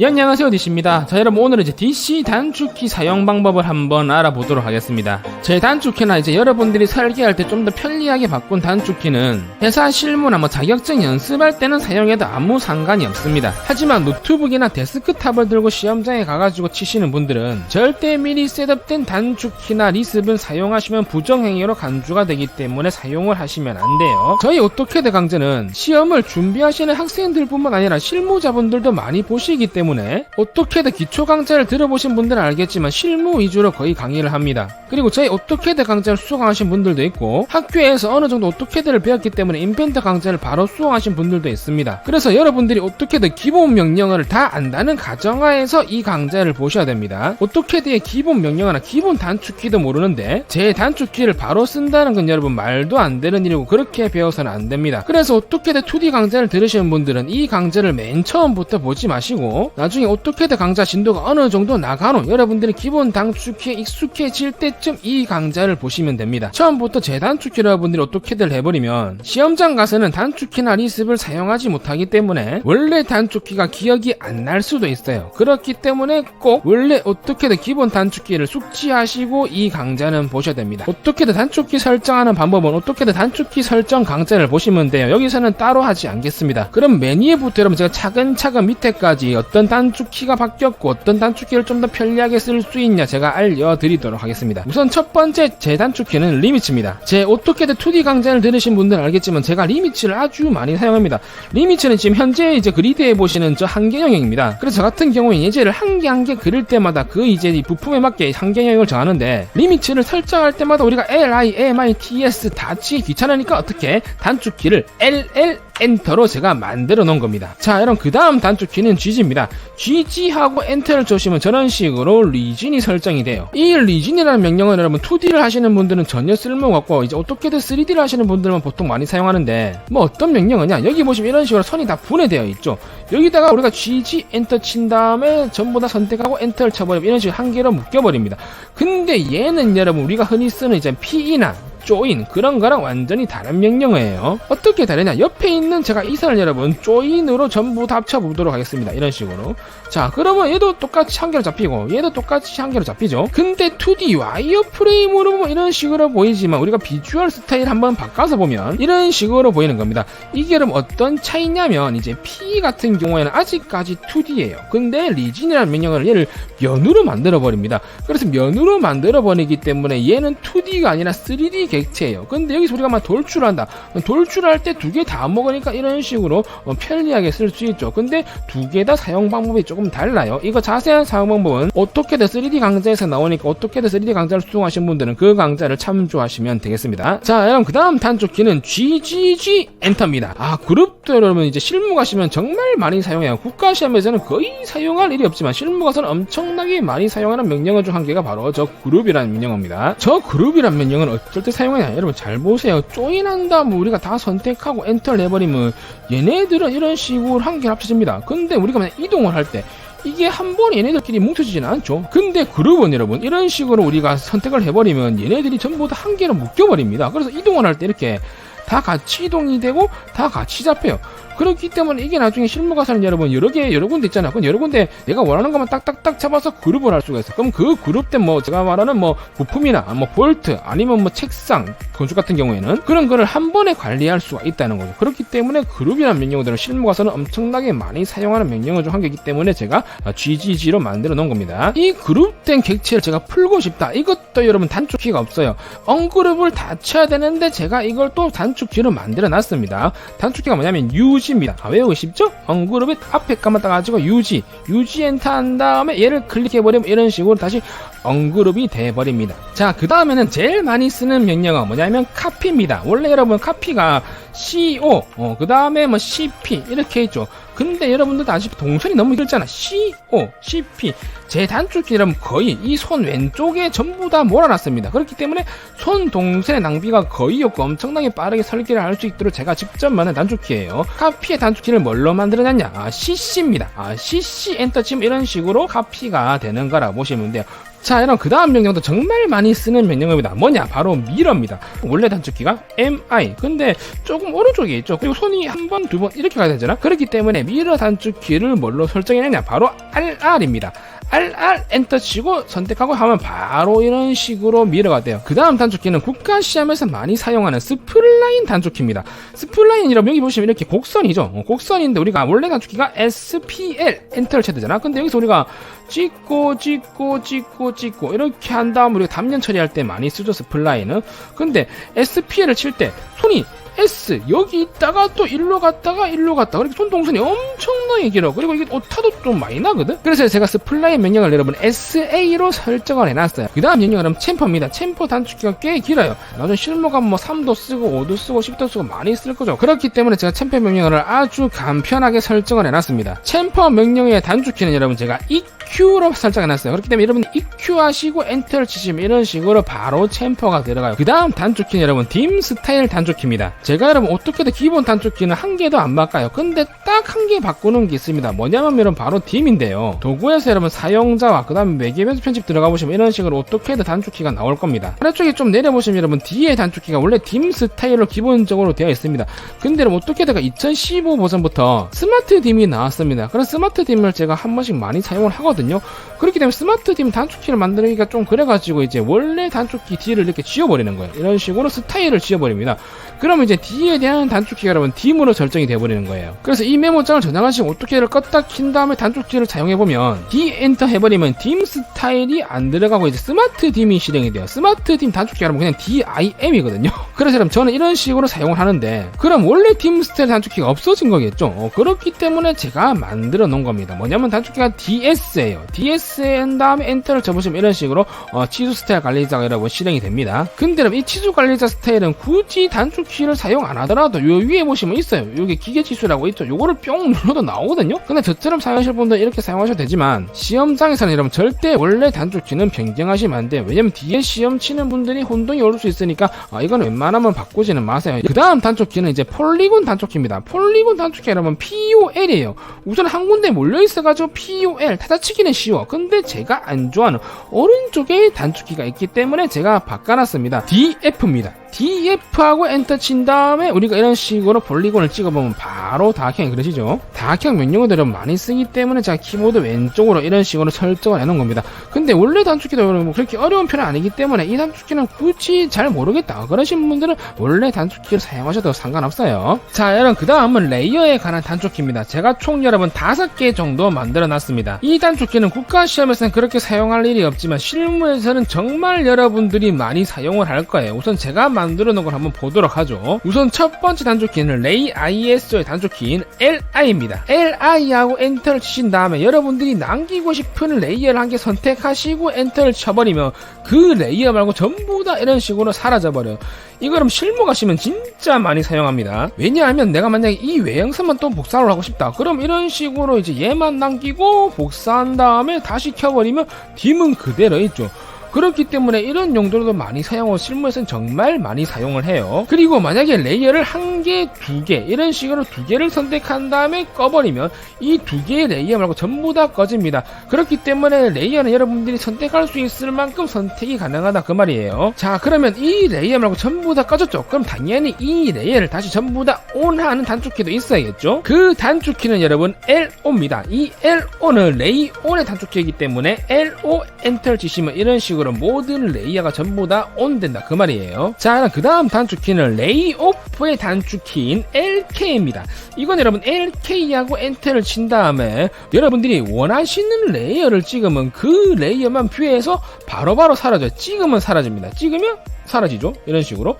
예, 안녕하세요. 디씨입니다. 자 여러분 오늘은 이제 DC 단축키 사용 방법을 한번 알아보도록 하겠습니다. 제 단축키나 이제 여러분들이 설계할 때 좀 더 편리하게 바꾼 단축키는 회사 실무나 뭐 자격증 연습할 때는 사용해도 아무 상관이 없습니다. 하지만 노트북이나 데스크탑을 들고 시험장에 가가지고 치시는 분들은 절대 미리 셋업된 단축키나 리습은 사용하시면 부정행위로 간주가 되기 때문에 사용을 하시면 안 돼요. 저희 오토캐드 강좌는 시험을 준비하시는 학생들뿐만 아니라 실무자분들도 많이 보시기 때문에 오토캐드 기초 강좌를 들어보신 분들은 알겠지만 실무 위주로 거의 강의를 합니다. 그리고 저희 오토캐드 강좌를 수강하신 분들도 있고 학교에서 어느 정도 오토캐드를 배웠기 때문에 인펜트 강좌를 바로 수강하신 분들도 있습니다. 그래서 여러분들이 오토캐드 기본 명령어를 다 안다는 가정하에서 이 강좌를 보셔야 됩니다. 오토캐드의 기본 명령어나 기본 단축키도 모르는데 제 단축키를 바로 쓴다는 건 여러분 말도 안 되는 일이고 그렇게 배워서는 안 됩니다. 그래서 오토캐드 2D 강좌를 들으시는 분들은 이 강좌를 맨 처음부터 보지 마시고 나중에 오토캐드 강좌 진도가 어느 정도 나가노 여러분들이 기본 단축키에 익숙해질 때쯤 이 강좌를 보시면 됩니다. 처음부터 제 단축키로 여러분들이 오토캐드를 해버리면 시험장 가서는 단축키나 리습을 사용하지 못하기 때문에 원래 단축키가 기억이 안 날 수도 있어요. 그렇기 때문에 꼭 원래 오토캐드 기본 단축키를 숙지하시고 이 강좌는 보셔야 됩니다. 오토캐드 단축키 설정하는 방법은 오토캐드 단축키 설정 강좌를 보시면 돼요. 여기서는 따로 하지 않겠습니다. 그럼 메뉴부터 여러분 제가 차근차근 밑에까지 어떤 단축키가 바뀌었고 어떤 단축키를 좀 더 편리하게 쓸 수 있냐 제가 알려드리도록 하겠습니다. 우선 첫 번째 제 단축키는 리미츠입니다. 제 오토캐드 2D 강좌를 들으신 분들은 알겠지만 제가 리미츠를 아주 많이 사용합니다. 리미츠는 지금 현재 이제 그리드에 보시는 저 한계 영역입니다. 그래서 저 같은 경우에 예제를 한 개 한 개 그릴 때마다 그 이제 이 부품에 맞게 한계 영역을 정하는데 리미츠를 설정할 때마다 우리가 L, I, M, I, T, S 다 치기 귀찮으니까 어떻게 단축키를 L, L, 엔터로 제가 만들어 놓은 겁니다. 자, 여러분 그 다음 단축키는 GG입니다. GG하고 엔터를 쳐시면 저런 식으로 리진이 설정이 돼요. 이 리진이라는 명령은 여러분 2D를 하시는 분들은 전혀 쓸모가 없고 이제 어떻게든 3D를 하시는 분들은 보통 많이 사용하는데 뭐 어떤 명령이냐 여기 보시면 이런 식으로 선이 다 분해되어 있죠. 여기다가 우리가 GG 엔터 친 다음에 전부 다 선택하고 엔터를 쳐버리면 이런 식으로 한 개로 묶여버립니다. 근데 얘는 여러분 우리가 흔히 쓰는 이제 P나 조인 그런 거랑 완전히 다른 명령어예요. 어떻게 다르냐? 옆에 있는 제가 이 선을 여러분 조인으로 전부 다 합쳐보도록 하겠습니다. 이런 식으로. 자, 그러면 얘도 똑같이 한 개로 잡히고 얘도 똑같이 한 개로 잡히죠. 근데 2D 와이어 프레임으로 보면 이런 식으로 보이지만 우리가 비주얼 스타일 한번 바꿔서 보면 이런 식으로 보이는 겁니다. 이게 여러분 어떤 차이냐면 이제 P 같은 경우에는 아직까지 2D예요. 근데 리진이라는 명령어를 얘를 면으로 만들어 버립니다. 그래서 면으로 만들어 버리기 때문에 얘는 2D가 아니라 3D 객체예요. 근데 여기서 우리가 막 돌출한다. 돌출할 때 두 개 다 먹으니까 이런 식으로 어, 편리하게 쓸 수 있죠. 근데 두 개 다 사용 방법이 조금 달라요. 이거 자세한 사용 방법은 오토캐드 3D 강좌에서 나오니까 오토캐드 3D 강좌를 수강하신 분들은 그 강좌를 참조하시면 되겠습니다. 자, 여러분 그 다음 단축키는 GGG 엔터입니다. 아, 그룹도 여러분 이제 실무 가시면 정말 많이 사용해요. 국가 시험에서는 거의 사용할 일이 없지만 실무 가서는 엄청나게 많이 사용하는 명령어 중 한 개가 바로 저 그룹이라는 명령어입니다. 저 그룹이라는 명령은 어쩔 때 사용하냐? 여러분 잘 보세요. 조인한다 뭐 우리가 다 선택하고 엔터를 해버리면 얘네들은 이런 식으로 한 개 합쳐집니다. 근데 우리가 만약 이동을 할 때 이게 한 번에 얘네들끼리 뭉쳐지지는 않죠. 근데 그룹은 여러분 이런 식으로 우리가 선택을 해버리면 얘네들이 전부 다 한 개로 묶여버립니다. 그래서 이동을 할 때 이렇게 다 같이 이동이 되고 다 같이 잡혀요. 그렇기 때문에 이게 나중에 실무 가서는 여러분 여러 개 여러 군데 있잖아. 그럼 여러 군데 내가 원하는 것만 딱딱딱 잡아서 그룹을 할 수가 있어. 그럼 그 그룹 때 뭐 제가 말하는 뭐 부품이나 뭐 볼트 아니면 뭐 책상 건축 같은 경우에는 그런 거를 한 번에 관리할 수가 있다는 거죠. 그렇기 때문에 그룹이라는 명령어들은 실무 가서는 엄청나게 많이 사용하는 명령어 중 한 개이기 때문에 제가 GGG로 만들어 놓은 겁니다. 이 그룹된 객체를 제가 풀고 싶다. 이것도 여러분 단축 키가 없어요. 언그룹을 다 쳐야 되는데 제가 이걸 또 단축 키로 만들어 놨습니다. 단축 키가 뭐냐면 유 지입니다. 아, 외우기 쉽죠? 언그룹의 앞에 까만 따가지고 유지, 유지 엔터 한 다음에 얘를 클릭해버리면 이런 식으로 다시 언그룹이 돼버립니다. 자, 그 다음에는 제일 많이 쓰는 명령어 뭐냐면 카피입니다. 원래 여러분 카피가 CO, 어, 그 다음에 뭐 CP 이렇게 있죠. 근데 여러분들도 아시피 동선이 너무 길잖아. CO, CP. 제 단축키 여러분 거의 이 손 왼쪽에 전부 다 몰아놨습니다. 그렇기 때문에 손 동선의 낭비가 거의 없고 엄청나게 빠르게 설계를 할 수 있도록 제가 직접 만든 단축키예요. 카피의 단축키를 뭘로 만들어놨냐? 아, CC입니다. 아, CC 엔터 치면 이런 식으로 카피가 되는 거라 보시면 돼요. 자, 이런 그 다음 명령도 정말 많이 쓰는 명령입니다. 뭐냐? 바로 미러입니다. 원래 단축키가 MI. 근데 조금 오른쪽에 있죠. 그리고 손이 한 번, 두 번 이렇게 가야 되잖아. 그렇기 때문에 미러 단축키를 뭘로 설정해냈냐? 바로 RR입니다. RR 엔터 치고 선택하고 하면 바로 이런 식으로 미러가 돼요. 그 다음 단축키는 국가 시험에서 많이 사용하는 스플라인 단축키입니다. 스플라인이라면 여기 보시면 이렇게 곡선이죠. 어, 곡선인데 우리가 원래 단축키가 SPL 엔터를 쳐야 되잖아. 근데 여기서 우리가 찍고 찍고 찍고 찍고 이렇게 한 다음 우리가 답변 처리할 때 많이 쓰죠 스플라인은. 근데 SPL을 칠 때 손이 S 여기 있다가 또 일로 갔다가 일로 갔다 그렇게 손 동선이 엄청나게 길어. 그리고 이게 오타도 좀 많이 나거든? 그래서 제가 스플라인 명령을 여러분 SA로 설정을 해놨어요. 그 다음 명령은 여러분 챔퍼입니다. 챔퍼 단축키가 꽤 길어요. 나중에 실무가 뭐 3도 쓰고 5도 쓰고 10도 쓰고 많이 쓸 거죠. 그렇기 때문에 제가 챔퍼 명령을 아주 간편하게 설정을 해놨습니다. 챔퍼 명령의 단축키는 여러분 제가 EQ로 설정해놨어요. 그렇기 때문에 여러분 EQ 하시고 엔터를 치시면 이런 식으로 바로 챔퍼가 들어가요. 그 다음 단축키는 여러분 dim 스타일 단축키입니다 제가 여러분 어떻게든 기본 단축키는 한 개도 안 바꿔요. 근데 딱 한 개 바꾸는 게 있습니다. 뭐냐면 여러분 바로 딤인데요. 도구에서 여러분 사용자와 그 다음에 매개변수 편집 들어가 보시면 이런 식으로 어떻게든 단축키가 나올 겁니다. 아래쪽에 좀 내려보시면 여러분 뒤에 단축키가 원래 딤 스타일로 기본적으로 되어 있습니다. 근데 여러분 어떻게든 2015 버전부터 스마트 딤이 나왔습니다. 그런 스마트 딤을 제가 한 번씩 많이 사용을 하거든요. 그렇기 때문에 스마트 딤 단축키를 만들기가 좀 그래가지고 이제 원래 단축키 D를 이렇게 지워버리는 거예요. 이런 식으로 스타일을 지워버립니다. 그러면 이제 D에 대한 단축키가 여러분 Dim으로 설정이 되어버리는 거예요. 그래서 이 메모장을 저장하시고 어떻게를 껐다 킨 다음에 단축키를 사용해보면 D 엔터 해버리면 딤 스타일이 안 들어가고 이제 스마트 딤이 실행이 돼요. 스마트 딤 단축키 여러분 그냥 DIM이거든요. 그래서 여러분 저는 이런 식으로 사용을 하는데 그럼 원래 딤 스타일 단축키가 없어진 거겠죠. 어, 그렇기 때문에 제가 만들어 놓은 겁니다. 뭐냐면 단축키가 DS예요. DS한 다음에 엔터를 쳐보시면 이런 식으로 어, 치수 스타일 관리자가 여러분 실행이 됩니다. 근데 여러분 이 치수 관리자 스타일은 굳이 단축 키를 사용 안 하더라도 요 위에 보시면 있어요. 요게 기계 치수라고 있죠. 요거를 뿅 눌러도 나오거든요. 근데 저처럼 사용하실 분들 이렇게 사용하셔도 되지만 시험장에서는 여러분 절대 원래 단축키는 변경하시면 안 돼요. 왜냐면 뒤에 시험 치는 분들이 혼동이 올 수 있으니까 아, 이거는 웬만하면 바꾸지는 마세요. 그 다음 단축키는 이제 폴리곤 단축키입니다. 폴리곤 단축키 여러분 POL이에요. 우선 한 군데 몰려 있어가지고 POL 타자치기는 쉬워. 근데 제가 안 좋아하는 오른쪽에 단축키가 있기 때문에 제가 바꿔놨습니다. DF입니다. DF하고 엔터 친 다음에 우리가 이런 식으로 폴리곤을 찍어보면 바로 다각형이 그러시죠? 다각형 명령어들 여러분 많이 쓰기 때문에 제가 키보드 왼쪽으로 이런 식으로 설정을 해놓은 겁니다. 근데 원래 단축키도 여러분 그렇게 어려운 편은 아니기 때문에 이 단축키는 굳이 잘 모르겠다 그러신 분들은 원래 단축키를 사용하셔도 상관없어요. 자 여러분 그 다음은 레이어에 관한 단축키입니다. 제가 총 여러분 다섯 개 정도 만들어 놨습니다. 이 단축키는 국가시험에서는 그렇게 사용할 일이 없지만 실무에서는 정말 여러분들이 많이 사용을 할 거예요. 우선 제가 만들어 놓은 걸 한번 보도록 하죠. 우선 첫 번째 단축키는 레이 ISO의 단축키인 LI입니다. LI하고 엔터를 치신 다음에 여러분들이 남기고 싶은 레이어를 한 개 선택하시고 엔터를 쳐버리면 그 레이어 말고 전부 다 이런 식으로 사라져 버려요. 이거 그럼 실무 가시면 진짜 많이 사용합니다. 왜냐하면 내가 만약에 이 외형선만 또 복사를 하고 싶다. 그럼 이런 식으로 이제 얘만 남기고 복사한 다음에 다시 켜버리면 딤은 그대로 있죠. 그렇기 때문에 이런 용도로도 많이 사용하고 실무에서는 정말 많이 사용을 해요. 그리고 만약에 레이어를 한 개, 두 개, 이런 식으로 두 개를 선택한 다음에 꺼버리면 이 두 개의 레이어 말고 전부 다 꺼집니다. 그렇기 때문에 레이어는 여러분들이 선택할 수 있을 만큼 선택이 가능하다 그 말이에요. 자, 그러면 이 레이어 말고 전부 다 꺼졌죠? 그럼 당연히 이 레이어를 다시 전부 다 ON하는 단축키도 있어야겠죠? 그 단축키는 여러분 LO입니다. 이 LO는 레이 ON의 단축키이기 때문에 LO 엔터를 치시면 이런 식으로 식으로 모든 레이어가 전부 다 온 된다. 그 말이에요. 자그 다음 단축키는 레이 오프의 단축키인 LK입니다. 이건 여러분 LK하고 엔터를 친 다음에 여러분들이 원하시는 레이어를 찍으면 그 레이어만 뷰에서 바로바로 사라져요. 찍으면 사라집니다. 찍으면 사라지죠? 이런 식으로.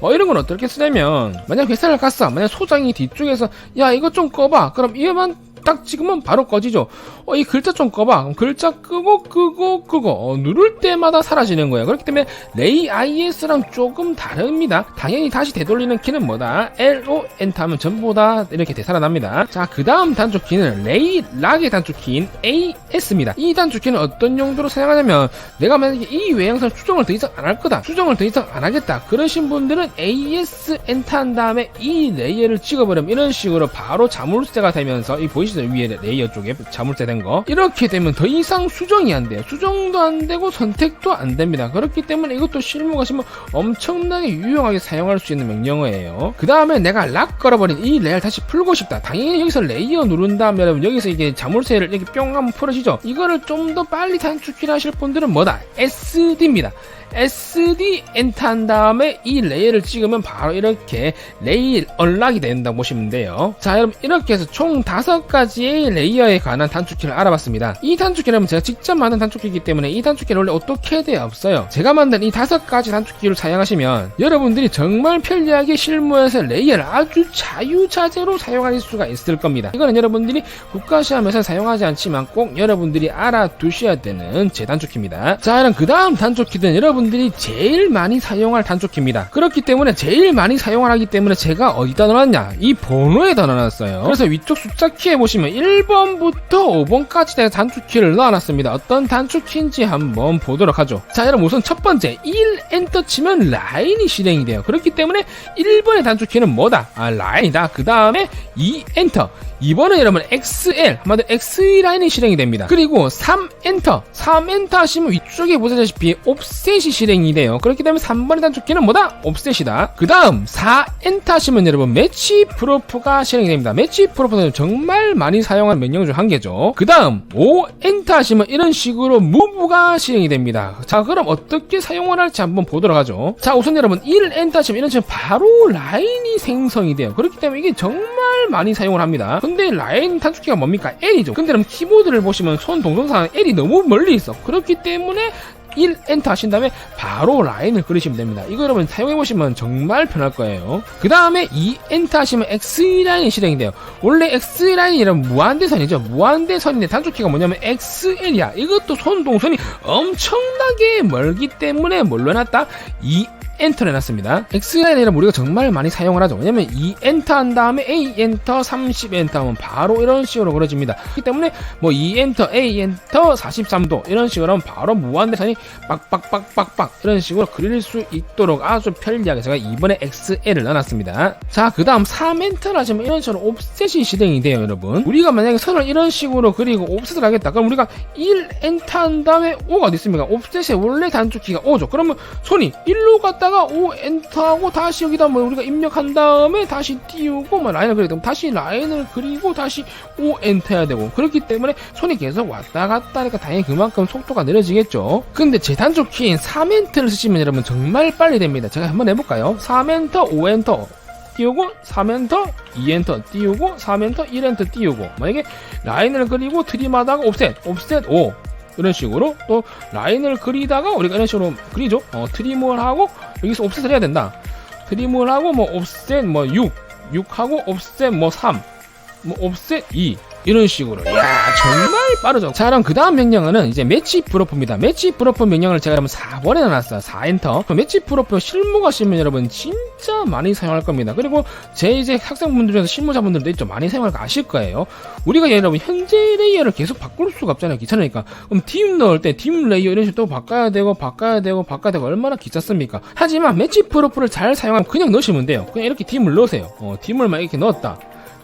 어 이런 건 어떻게 쓰냐면 만약 회사를 갔어. 만약 소장이 뒤쪽에서 야 이거 좀 꺼봐. 그럼 이만 딱 찍으면 바로 꺼지죠. 어, 이 글자 좀 꺼봐. 글자 끄고 끄고 끄고 어, 누를 때마다 사라지는 거예요. 그렇기 때문에 레이 IS랑 조금 다릅니다. 당연히 다시 되돌리는 키는 뭐다? LO 엔터 하면 전부 다 이렇게 되살아납니다. 자, 그 다음 단축키는 레이 락의 단축키인 AS입니다. 이 단축키는 어떤 용도로 사용하냐면 내가 만약에 이 외양선 수정을 더 이상 안 할 거다. 수정을 더 이상 안 하겠다. 그러신 분들은 AS 엔터 한 다음에 이 레이어를 찍어버리면 이런 식으로 바로 자물쇠가 되면서 이 보이시 보이시죠? 위에 레이어 쪽에 자물쇠 된 거. 이렇게 되면 더 이상 수정이 안 돼요. 수정도 안 되고 선택도 안 됩니다. 그렇기 때문에 이것도 실무 가시면 엄청나게 유용하게 사용할 수 있는 명령어예요. 그 다음에 내가 락 걸어버린 이 레이어를 다시 풀고 싶다. 당연히 여기서 레이어 누른 다음에 여러분 여기서 이게 자물쇠를 이렇게 뿅 하면 풀어지죠? 이거를 좀 더 빨리 단축키를 하실 분들은 뭐다? SD입니다. SD 엔터 한 다음에 이 레이어를 찍으면 바로 이렇게 레이 언락이 된다고 보시면 돼요. 자, 여러분 이렇게 해서 총 다섯 가지의 레이어에 관한 단축키를 알아봤습니다. 이 단축키는 제가 직접 만든 단축키이기 때문에 이 단축키는 원래 오토캐드에 없어요. 제가 만든 이 다섯 가지 단축키를 사용하시면 여러분들이 정말 편리하게 실무에서 레이어를 아주 자유자재로 사용할 수가 있을 겁니다. 이거는 여러분들이 국가시험에서 사용하지 않지만 꼭 여러분들이 알아두셔야 되는 제 단축키입니다. 자, 그럼 그 다음 단축키는 여러분들이 제일 많이 사용할 단축키입니다. 그렇기 때문에 제일 많이 사용하기 때문에 제가 어디다 넣어놨냐? 이 번호에다 넣어놨어요. 그래서 위쪽 숫자 키에 보시면 1번부터 5번까지 된 단축키를 넣어놨습니다. 어떤 단축키인지 한번 보도록 하죠. 자, 여러분 우선 첫 번째 1 엔터 치면 라인이 실행이 돼요. 그렇기 때문에 1번의 단축키는 뭐다? 아, 라인이다. 그 다음에 2 엔터. 2번은 여러분 XL 한마디로 XE 라인이 실행이 됩니다. 그리고 3 엔터 3 엔터 하시면 위쪽에 보시다시피 옵셋이 실행이 돼요. 그렇기 때문에 3번의 단축키는 뭐다? 옵셋이다. 그 다음 4 엔터 하시면 여러분 매치 프로프가 실행이 됩니다. 매치 프로프는 정말 많이 사용하는 명령 중 한 개죠. 그 다음 5 엔터 하시면 이런 식으로 무브가 실행이 됩니다. 자 그럼 어떻게 사용을 할지 한번 보도록 하죠. 자 우선 여러분 1 엔터 하시면 이런 식으로 바로 라인이 생성이 돼요. 그렇기 때문에 이게 정말 많이 사용을 합니다. 근데 라인 단축키가 뭡니까? L이죠. 근데 여러분 키보드를 보시면 손 동영상 L이 너무 멀리 있어. 그렇기 때문에 1 엔터 하신 다음에 바로 라인을 그리시면 됩니다. 이거 여러분 사용해 보시면 정말 편할 거예요. 그 다음에 2 엔터 하시면 X 라인이 실행이 돼요. 원래 X 라인이란 무한대선이죠. 무한대선인데 단축키가 뭐냐면 XL이야. 이것도 손 동선이 엄청나게 멀기 때문에 뭘로 놨다? 2 엔터를 해놨습니다. X라인이란 우리가 정말 많이 사용을 하죠. 왜냐면 2 엔터 한 다음에 A 엔터 30 엔터 하면 바로 이런 식으로 그려집니다. 그렇기 때문에 뭐 2 엔터 A 엔터 43도 이런 식으로 하면 바로 무한대선이 빡빡빡빡빡 이런 식으로 그릴 수 있도록 아주 편리하게 제가 이번에 XL을 넣어놨습니다. 자, 그 다음 3 엔터를 하시면 이런 식으로 옵셋이 실행이 돼요, 여러분. 우리가 만약에 선을 이런 식으로 그리고 옵셋을 하겠다. 그럼 우리가 1 엔터 한 다음에 5가 어디 있습니까? 옵셋의 원래 단축키가 5죠. 그러면 손이 1로 갔다가 5 엔터하고 다시 여기다 뭐 우리가 입력한 다음에 다시 띄우고 뭐 라인을 되면 다시 라인을 그리고 다시 5 엔터 해야 되고 그렇기 때문에 손이 계속 왔다 갔다 하니까 당연히 그만큼 속도가 느려지겠죠. 근데 제 단축키인 3엔터를 쓰시면 여러분 정말 빨리 됩니다. 제가 한번 해볼까요? 3엔터, 5엔터 띄우고 3엔터, 2엔터 띄우고 3엔터, 1엔터 띄우고 만약에 라인을 그리고 트림하다가 옵셋, 옵셋 5 이런 식으로 또 라인을 그리다가 우리가 이런 식으로 그리죠. 어, 트림을 하고 여기서 옵셋을 해야 된다. 트림을 하고 뭐 옵셋 뭐 6, 6하고 옵셋 뭐 3, 뭐 옵셋 2 이런 식으로. 이야 정말 빠르죠. 자 그럼 그 다음 명령어는 이제 매치 프로프입니다. 매치 프로프 명령을 제가 여러분 4번에 넣어놨어요. 4엔터. 그 매치 프로프 실무 가시면 여러분 진짜 많이 사용할 겁니다. 그리고 제 이제 학생분들 중에서 실무자분들도 있죠. 많이 사용할 거 아실 거예요. 우리가 여러분 현재 레이어를 계속 바꿀 수가 없잖아요. 귀찮으니까. 그럼 팀 넣을 때 팀 레이어 이런 식으로 또 바꿔야 되고 바꿔야 되고 바꿔야 되고 얼마나 귀찮습니까? 하지만 매치 프로프를 잘 사용하면 그냥 넣으시면 돼요. 그냥 이렇게 팀을 넣으세요. 어, 팀을 막 이렇게 넣었다.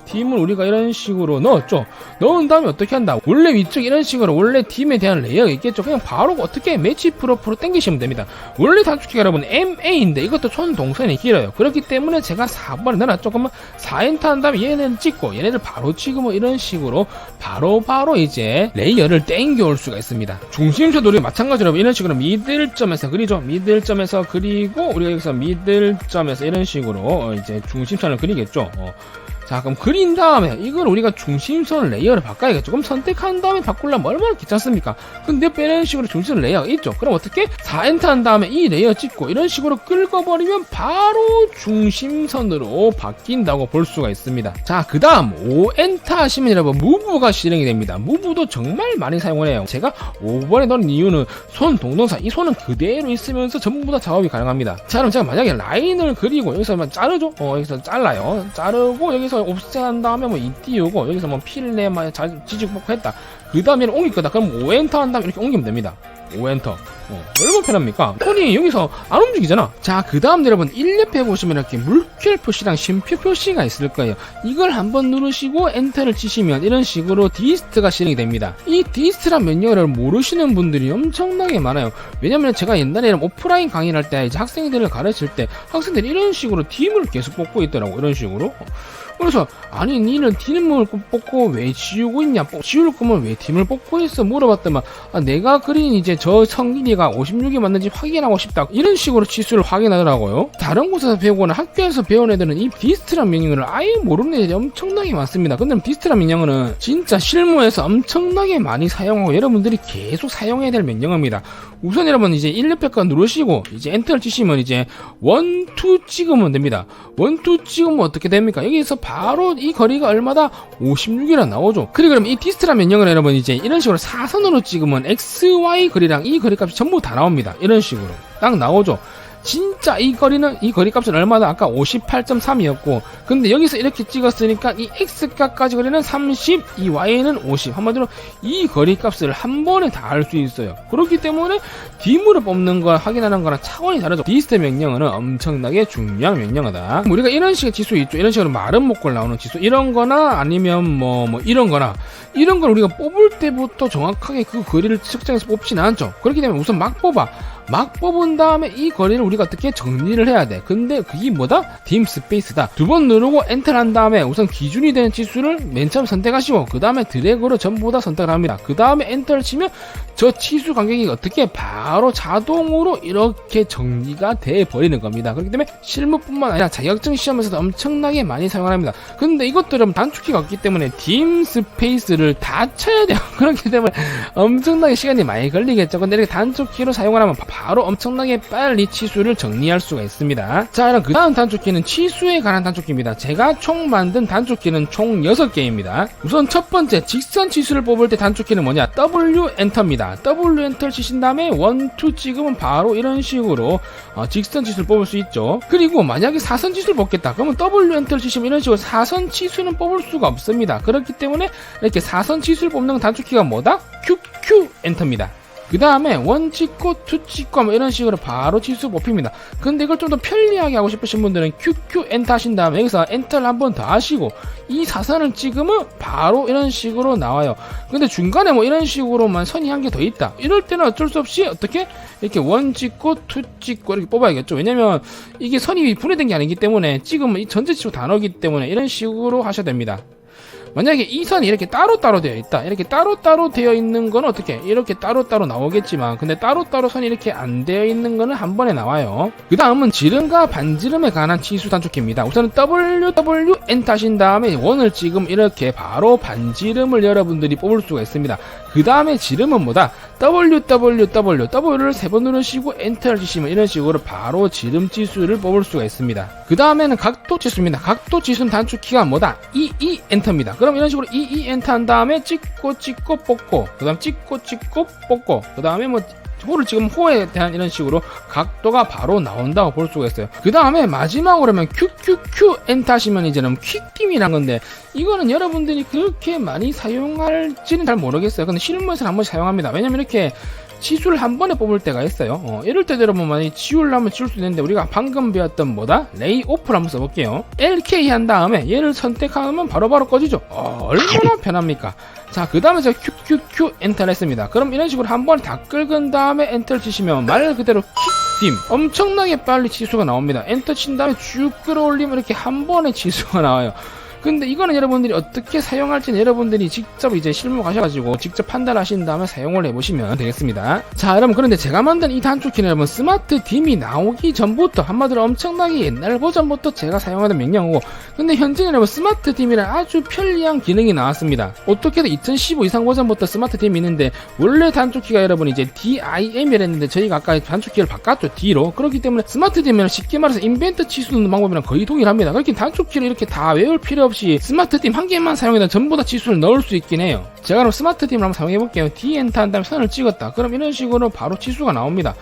팀을 우리가 이런 식으로 넣었죠. 넣은 다음에 어떻게 한다? 원래 위쪽 이런 식으로 원래 팀에 대한 레이어가 있겠죠. 그냥 바로 어떻게 매치 프로프로 당기시면 됩니다. 원래 단축키가 여러분 MA인데 이것도 손 동선이 길어요. 그렇기 때문에 제가 4번에 넣어놨죠. 그러면 4엔터 한 다음에 얘네를 찍고 얘네를 바로 찍고 뭐 이런 식으로 바로 바로 이제 레이어를 땡겨올 수가 있습니다. 중심선 우리 마찬가지로 이런 식으로 미들점에서 그리죠. 미들점에서 그리고 우리가 여기서 미들점에서 이런 식으로 어, 이제 중심선을 그리겠죠. 어. 자 그럼 그린 다음에 이걸 우리가 중심선 레이어를 바꿔야겠죠. 그럼 선택한 다음에 바꾸려면 얼마나 귀찮습니까? 근데 이런 식으로 중심선 레이어가 있죠. 그럼 어떻게? 4엔터 한 다음에 이 레이어 찍고 이런 식으로 긁어버리면 바로 중심선으로 바뀐다고 볼 수가 있습니다. 자 그 다음 5엔터 하시면 여러분 무브가 실행이 됩니다. 무브도 정말 많이 사용을 해요. 제가 5번에 넣은 이유는 손 동동사 이 손은 그대로 있으면서 전부 다 작업이 가능합니다. 자 그럼 제가 만약에 라인을 그리고 여기서만 자르죠? 어 여기서 잘라요. 자르고 여기서 옵셋 한 다음에 뭐이 띄우고 여기서 뭐 필레 막 지지고 했다 그 다음에는 옮길 거다 그럼 5엔터 한 다음에 이렇게 옮기면 됩니다 5엔터. 어, 얼마나 편합니까? 손이 여기서 안 움직이잖아. 자, 그 다음 여러분 1렙에 보시면 이렇게 물결 표시랑 심표 표시가 있을 거예요. 이걸 한번 누르시고 엔터를 치시면 이런 식으로 디스트가 실행이 됩니다. 이 디스트란 명령어를 모르시는 분들이 엄청나게 많아요. 왜냐면 제가 옛날에 오프라인 강의를 할 때 이제 학생들을 가르칠 때 학생들이 이런 식으로 딤을 계속 뽑고 있더라고. 이런 식으로. 그래서 아니 니는 딤을 뽑고 왜 지우고 있냐? 뽑- 지울 거면 왜 딤을 뽑고 있어? 물어봤더만 아, 내가 그린 이제 저 성길이가 56이 맞는지 확인하고 싶다. 이런 식으로 치수를 확인하더라고요. 다른 곳에서 배우거나 학교에서 배운 애들은 이 디스트란 명령어를 아예 모르는 애들이 엄청나게 많습니다. 근데 디스트란 명령어는 진짜 실무에서 엄청나게 많이 사용하고 여러분들이 계속 사용해야 될 명령어입니다. 우선 여러분 이제 1렙백과 누르시고 이제 엔터를 치시면 이제 원, 투 찍으면 됩니다. 원, 투 찍으면 어떻게 됩니까? 여기서 바로 이 거리가 얼마다 56이라 나오죠. 그리고 그럼 이 디스트라 명령을 여러분 이제 이런 식으로 사선으로 찍으면 XY 거리랑 이 거리 값이 전부 다 나옵니다. 이런 식으로 딱 나오죠. 진짜 이 거리는 이 거리 값은 얼마다? 아까 58.3이었고. 근데 여기서 이렇게 찍었으니까 이 x값까지 거리는 30, 이 y는 50 한마디로 이 거리 값을 한 번에 다 알 수 있어요. 그렇기 때문에 뒷물을 뽑는 걸 확인하는 거랑 차원이 다르죠. 디스트 명령어는 엄청나게 중요한 명령어다. 우리가 이런 식의 지수 있죠. 이런 식으로 마른 목골 나오는 지수. 이런 거나 아니면 뭐, 뭐 이런 거나. 이런 걸 우리가 뽑을 때부터 정확하게 그 거리를 측정해서 뽑지는 않죠. 그렇기 때문에 우선 막 뽑아 막 뽑은 다음에 이 거리를 우리가 어떻게 정리를 해야 돼. 근데 그게 뭐다? 딤 스페이스다. 두 번 누르고 엔터를 한 다음에 우선 기준이 되는 치수를 맨 처음 선택하시고 그 다음에 드래그로 전부 다 선택을 합니다. 그 다음에 엔터를 치면 저 치수 간격이 어떻게 바로 자동으로 이렇게 정리가 돼 버리는 겁니다. 그렇기 때문에 실무뿐만 아니라 자격증 시험에서도 엄청나게 많이 사용을 합니다. 근데 이것들은 단축키가 없기 때문에 딤 스페이스를 다 쳐야 돼요. 그렇기 때문에 엄청나게 시간이 많이 걸리겠죠. 근데 이렇게 단축키로 사용을 하면 바로 엄청나게 빨리 치수를 정리할 수가 있습니다. 자, 그럼 그 다음 단축키는 치수에 관한 단축키입니다. 제가 총 만든 단축키는 총 6개입니다. 우선 첫 번째, 직선 치수를 뽑을 때 단축키는 뭐냐? W 엔터입니다. W 엔터를 치신 다음에 1, 2 찍으면 바로 이런 식으로 어, 직선 치수를 뽑을 수 있죠. 그리고 만약에 사선 치수를 뽑겠다. 그러면 W 엔터를 치시면 이런 식으로 사선 치수는 뽑을 수가 없습니다. 그렇기 때문에 이렇게 사선 치수를 뽑는 단축키가 뭐다? QQ 엔터입니다. 그 다음에 원 찍고 투 찍고 뭐 이런 식으로 바로 치수 뽑힙니다. 근데 이걸 좀 더 편리하게 하고 싶으신 분들은 QQ 엔터 하신 다음에 여기서 엔터를 한 번 더 하시고 이 사선을 찍으면 바로 이런 식으로 나와요. 근데 중간에 뭐 이런 식으로만 선이 한 개 더 있다. 이럴 때는 어쩔 수 없이 어떻게 이렇게 원 찍고 투 찍고 이렇게 뽑아야겠죠. 왜냐면 이게 선이 분해된 게 아니기 때문에 찍으면 이 전체 치수 단어기 때문에 이런 식으로 하셔야 됩니다. 만약에 이 선이 이렇게 따로따로 되어 있다. 이렇게 따로따로 되어 있는 건 어떻게? 이렇게 따로따로 나오겠지만, 근데 따로따로 선이 이렇게 안 되어 있는 거는 한 번에 나와요. 그 다음은 지름과 반지름에 관한 치수 단축키입니다. 우선은 WW 엔터 하신 다음에 원을 찍으면 이렇게 바로 반지름을 여러분들이 뽑을 수가 있습니다. 그 다음에 지름은 뭐다? WWW, W를 세 번 누르시고 엔터를 치시면 이런 식으로 바로 지름 지수를 뽑을 수가 있습니다. 그 다음에는 각도 지수입니다. 각도 지수는 단축키가 뭐다? EE 엔터입니다. 그럼 이런 식으로 EE 엔터 한 다음에 찍고 찍고 뽑고, 그 다음 찍고 찍고 뽑고, 그 다음에 뭐 호를 지금 호에 대한 이런 식으로 각도가 바로 나온다고 볼 수가 있어요. 그 다음에 마지막으로 하면 QQQ 엔터 하시면 이제는 퀵딤이란 건데 이거는 여러분들이 그렇게 많이 사용할지는 잘 모르겠어요. 근데 실무에서는 한 번씩 사용합니다. 왜냐면 이렇게 치수를 한 번에 뽑을 때가 있어요. 어, 이럴 때 여러분 많이 지우려면 지울 수 있는데 우리가 방금 배웠던 뭐다? 레이 오프를 한번 써볼게요. LK 한 다음에 얘를 선택하면 바로 바로 꺼지죠. 어, 얼마나 편합니까? 자, 그 다음에 제가 QQQ 엔터를 했습니다. 그럼 이런 식으로 한 번에 다 긁은 다음에 엔터를 치시면 말 그대로 킥딤 엄청나게 빨리 치수가 나옵니다. 엔터 친 다음에 쭉 끌어올리면 이렇게 한 번에 치수가 나와요. 근데 이거는 여러분들이 어떻게 사용할지는 여러분들이 직접 이제 실무 가셔가지고 직접 판단하신 다음에 사용을 해보시면 되겠습니다. 자, 여러분 그런데 제가 만든 이 단축키는 여러분 스마트 딤이 나오기 전부터 한마디로 엄청나게 옛날 버전부터 제가 사용하던 명령어고 근데 현재는 여러분 스마트 딤이란 아주 편리한 기능이 나왔습니다. 어떻게든 2015 이상 버전부터 스마트 딤이 있는데 원래 단축키가 여러분 이제 DIM이랬는데 저희가 아까 단축키를 바꿨죠 D로 그렇기 때문에 스마트 딤은 쉽게 말해서 인벤트 치수 넣는 방법이랑 거의 동일합니다. 그렇게 단축키를 이렇게 다 외울 필요 없이 스마트 딤한 개만 사용해도 전부 다 치수를 넣을 수 있긴 해요. 제가 그럼 스마트 딤을 한번 사용해 볼게요. D 엔터 한 다음에 선을 찍었다. 그럼 이런 식으로 바로 치수가 나옵니다.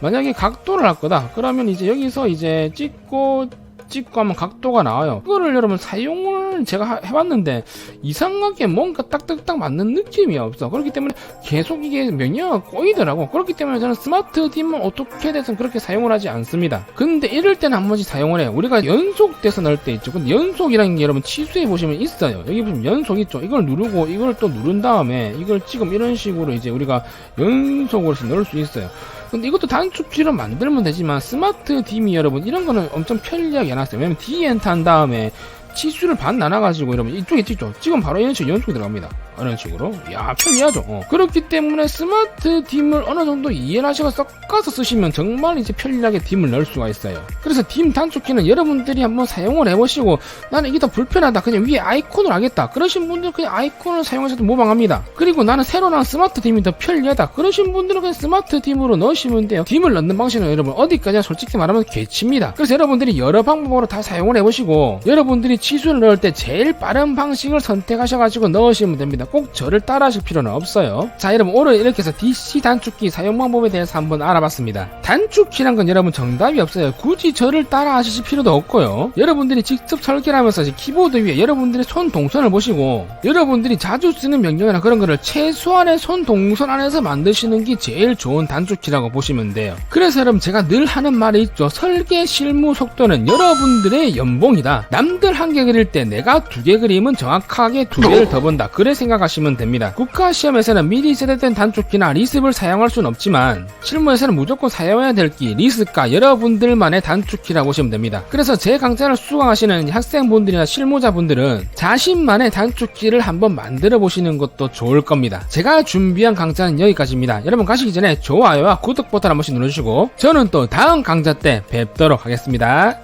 만약에 각도를 할 거다. 그러면 이제 여기서 이제 찍고 딱 찍고 하면 각도가 나와요. 그거를 여러분 사용을 제가 하- 해봤는데 이상하게 뭔가 딱딱딱 맞는 느낌이 없어. 그렇기 때문에 계속 이게 명령어가 꼬이더라고. 그렇기 때문에 저는 스마트 딥은 어떻게 돼서 그렇게 사용을 하지 않습니다. 근데 이럴 때는 한 번씩 사용을 해요. 우리가 연속돼서 넣을 때 있죠. 근데 연속이라는 게 여러분 취소해 보시면 있어요. 여기 보시면 연속 있죠. 이걸 누르고 이걸 또 누른 다음에 이걸 지금 이런 식으로 이제 우리가 연속으로 넣을 수 있어요. 근데 이것도 단축키로 만들면 되지만 스마트 딤이 여러분 이런 거는 엄청 편리하게 해놨어요. 왜냐면 디엔트 한 다음에 치수를 반 나눠가지고 여러분 이쪽에 찍죠. 지금 바로 이런 식으로 연속이 들어갑니다. 이런 식으로. 야 편리하죠. 어. 그렇기 때문에 스마트 딤을 어느 정도 이해를 하시고 섞어서 쓰시면 정말 이제 편리하게 딤을 넣을 수가 있어요. 그래서 딤 단축키는 여러분들이 한번 사용을 해보시고 나는 이게 더 불편하다. 그냥 위에 아이콘을 하겠다. 그러신 분들은 그냥 아이콘을 사용하셔도 무방합니다. 그리고 나는 새로 나온 스마트 딤이 더 편리하다. 그러신 분들은 그냥 스마트 딤으로 넣으시면 돼요. 딤을 넣는 방식은 여러분 어디까지나 솔직히 말하면 개치입니다. 그래서 여러분들이 여러 방법으로 다 사용을 해보시고 여러분들이 치수를 넣을 때 제일 빠른 방식을 선택하셔가지고 넣으시면 됩니다. 꼭 저를 따라 하실 필요는 없어요. 자 여러분 오늘 이렇게 해서 DC 단축키 사용 방법에 대해서 한번 알아봤습니다. 단축키란 건 여러분 정답이 없어요. 굳이 저를 따라 하실 필요도 없고요. 여러분들이 직접 설계를 하면서 키보드 위에 여러분들의 손 동선을 보시고 여러분들이 자주 쓰는 명령이나 그런 거를 최소한의 손 동선 안에서 만드시는 게 제일 좋은 단축키라고 보시면 돼요. 그래서 여러분 제가 늘 하는 말이 있죠. 설계 실무 속도는 여러분들의 연봉이다. 남들 한개 그릴 때 내가 두 개 그리면 정확하게 두 개를 더 번다. 그래 생각하시면 됩니다. 국가 시험에서는 미리 세대된 단축키나 리습을 사용할 수는 없지만 실무에서는 무조건 사용해야 될기 리습과 여러분들만의 단축키라고 보시면 됩니다. 그래서 제 강좌를 수강하시는 학생분들이나 실무자분들은 자신만의 단축키를 한번 만들어 보시는 것도 좋을 겁니다. 제가 준비한 강좌는 여기까지입니다. 여러분 가시기 전에 좋아요와 구독 버튼 한 번씩 눌러주시고 저는 또 다음 강좌 때 뵙도록 하겠습니다.